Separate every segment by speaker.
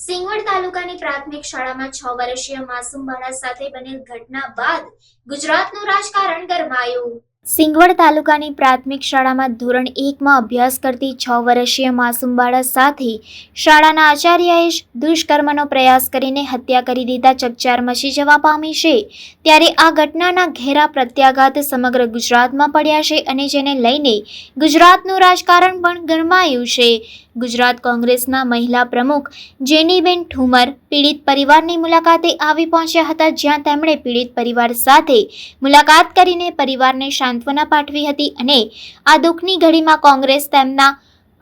Speaker 1: સિંગવડ તાલુકાની પ્રાથમિક શાળામાં છ વર્ષીય માસૂમ બાળા સાથે બનેલ ઘટના બાદ ગુજરાતનું રાજકારણ ગરમાયું. સિંગવડ તાલુકાની પ્રાથમિક શાળામાં ધોરણ એકમાં અભ્યાસ કરતી છ વર્ષીય માસૂમ બાળક સાથે શાળાના આચાર્યએ દુષ્કર્મનો પ્રયાસ કરીને હત્યા કરી દીધા, ચકચાર મચી જવા પામી છે. ત્યારે આ ઘટનાના ઘેરા પ્રત્યાઘાત સમગ્ર ગુજરાતમાં પડ્યા છે અને જેને લઈને ગુજરાતનું રાજકારણ પણ ગરમાયું છે. ગુજરાત કોંગ્રેસના મહિલા પ્રમુખ જેનીબેન ઠુમર પીડિત પરિવારની મુલાકાતે આવી પહોંચ્યા હતા, જ્યાં તેમણે પીડિત પરિવાર સાથે મુલાકાત કરીને પરિવારને સાંત્વના પાઠવી હતી અને આ દુઃખની ઘડીમાં કોંગ્રેસ તેમના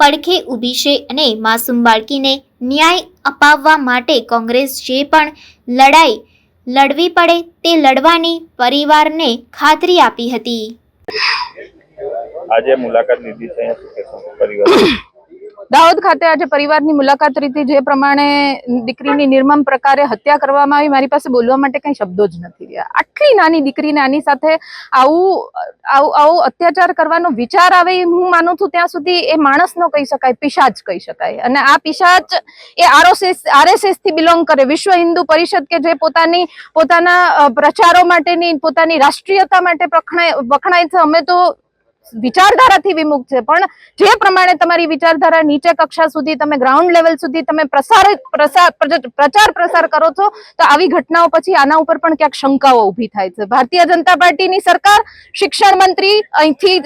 Speaker 1: પડખે ઊભી છે અને માસૂમ બાળકીને ન્યાય અપાવવા માટે કોંગ્રેસ જે પણ લડાઈ લડવી પડે તે લડવાની પરિવારને ખાતરી આપી હતી.
Speaker 2: આજે મુલાકાત લીધી છે પરિવાર
Speaker 3: દાહોદ ખાતે આજે પરિવારની મુલાકાત લીધી. જે પ્રમાણે દીકરીની નિર્મમ પ્રકારે હત્યા કરવામાં આવી. મારી પાસે બોલવા માટે કઈ શબ્દો જ નથી રહ્યા. આટલી નાની દીકરીને આની સાથે આવું આવું આવું અત્યાચાર કરવાનો વિચાર આવે હું માનું છું, ત્યાં સુધી એ માણસ નો કહી શકાય, પિશાચ કહી શકાય. અને આ પિશાચ એ આરએસએસ આરએસએસથી બિલોંગ કરે. વિશ્વ હિન્દુ પરિષદ કે જે પોતાની, પોતાના પ્રચારો માટેની, પોતાની રાષ્ટ્રીયતા માટે વખણાય છે. અમે તો વિચારધારાથી વિમુખ છે. પણ જે પ્રમાણે તમારી વિચારધારા નીચે કક્ષા સુધી તમે ગ્રાઉન્ડ લેવલ સુધી તમે પ્રસાર પ્રચાર પ્રસાર કરો છો, તો આવી ઘટનાઓ પછી આના ઉપર પણ ક્યાંક શંકાઓ ઊભી થાય છે. ભારતીય જનતા પાર્ટીની સરકાર, શિક્ષણ મંત્રી, અહીંથી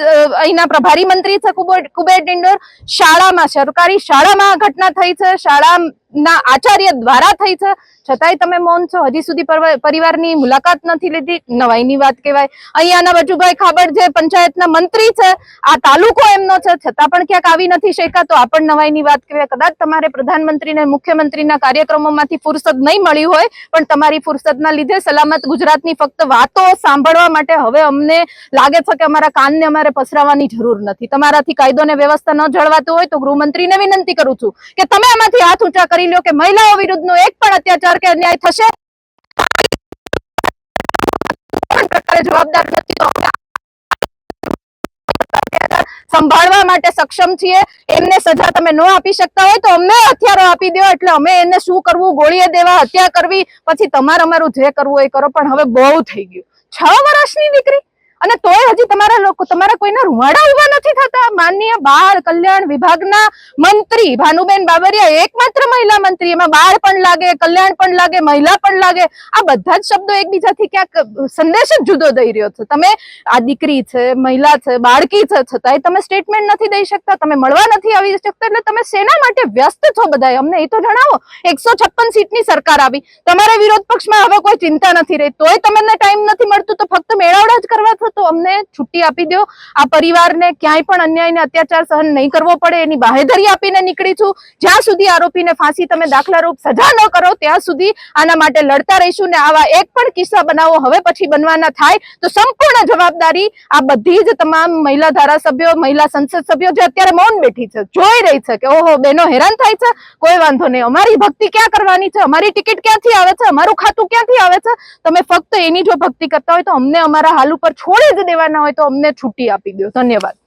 Speaker 3: અહીંના પ્રભારી મંત્રી છે કુબેર ડિંડોર, શાળામાં, સરકારી શાળામાં ઘટના થઈ છે. શાળાના આચાર્ય દ્વારા થઈ છે. છતાંય તમે મૌન છો. હજી સુધી પરિવારની મુલાકાત નથી લીધી. નવાઈની વાત કહેવાય. અહીંયાના વજુભાઈ ખાબડ જે પંચાયતના મંત્રી છે, આ તાલુકો એમનો છે. છતાં પણ ક્યાંક આવી નથી શક્યા, તો આ પણ નવાઈની વાત કહેવાય. કદાચ તમારે પ્રધાનમંત્રી ને મુખ્યમંત્રીના કાર્યક્રમોમાંથી ફુરસદ નહીં મળી હોય, પણ તમારી ફુરસદના લીધે સલામત ગુજરાતની ફક્ત વાતો સાંભળવા માટે હવે અમને લાગે છે કે અમારા કાનને અમારે પસરાવવાની જરૂર નથી. તમારાથી કાયદો ને વ્યવસ્થા ન જળવાતું હોય, તો ગૃહમંત્રીને વિનંતી કરું છું કે તમે આમાંથી હાથ ઊંચા કરી લો કે મહિલાઓ વિરુદ્ધનો એક પણ અત્યાચાર કે અન્યાય થશે? જવાબદાર નથી તો સંભાળવા માટે સક્ષમ છીએ? એમને સજા તમે ન આપી શકતા હોય તો અમને હથિયારો આપી દો, એટલે અમે એને શું કરવું? ગોળીએ દેવા, હત્યા કરવી? પછી તમારે અમારું જે કરવું એ કરો, પણ હવે બહુ થઈ ગયું. છ વર્ષની દીકરી? અને તોય હજી તમારા લોકો તમારા કોઈના રૂવાડા ઊભા નથી થતા? માનનીય બાળ કલ્યાણ વિભાગના મંત્રી ભાનુબેન બાબરિયા, એકમાત્ર મહિલા મંત્રી. એમાં બાળ પણ લાગે, કલ્યાણ પણ લાગે, મહિલા પણ લાગે. આ બધા જ શબ્દો એકબીજાથી ક્યાંક સંદેશ જ જુદો દઈ રહ્યો છે. તમે આ દીકરી છે, મહિલા છે, બાળકી છે, છતાંય તમે સ્ટેટમેન્ટ નથી દઈ શકતા, તમે મળવા નથી આવી શકતા, એટલે તમે શેના માટે વ્યસ્ત છો બધા અમને એ તો જણાવો. એકસો છપ્પન સીટની સરકાર આવી. તમારા વિરોધ પક્ષમાં હવે કોઈ ચિંતા નથી રહી. તોય તમને ટાઈમ નથી મળતું તો ફક્ત મેળાવડા જ કરવા તો અમને છુટ્ટી આપી દો આ પરિવારને ક્યાંય પણ અન્યાય અત્યાચાર સહન નહીં કરવો પડે, એની બાહેધરી આપીને નીકળી છું. જ્યાં સુધી આરોપીને ફાંસી તમે દાખલારૂપ સજા ન કરો, ત્યાં સુધી આના માટે લડતા રહીશું ને આવા એક પણ કિસ્સા બનાવો હવે પછી બનવાના થાય, તો સંપૂર્ણ જવાબદારી આ બધી જ તમામ મહિલા ધારાસભ્યો, મહિલા સંસદ સભ્યો જે અત્યારે મૌન બેઠી છે, જોઈ રહી છે કે ઓહો, બેનો હેરાન થાય છે. કોઈ વાંધો નહીં. અમારી ભક્તિ ક્યાં કરવાની છે? અમારી ટિકિટ ક્યાંથી આવે છે? અમારું ખાતું ક્યાંથી આવે છે? તમે ફક્ત એની જો ભક્તિ કરતા હોય તો અમને અમારા હાલ ઉપર છોડી જ દેવાના હોય તો અમને છૂટી આપી દો ધન્યવાદ.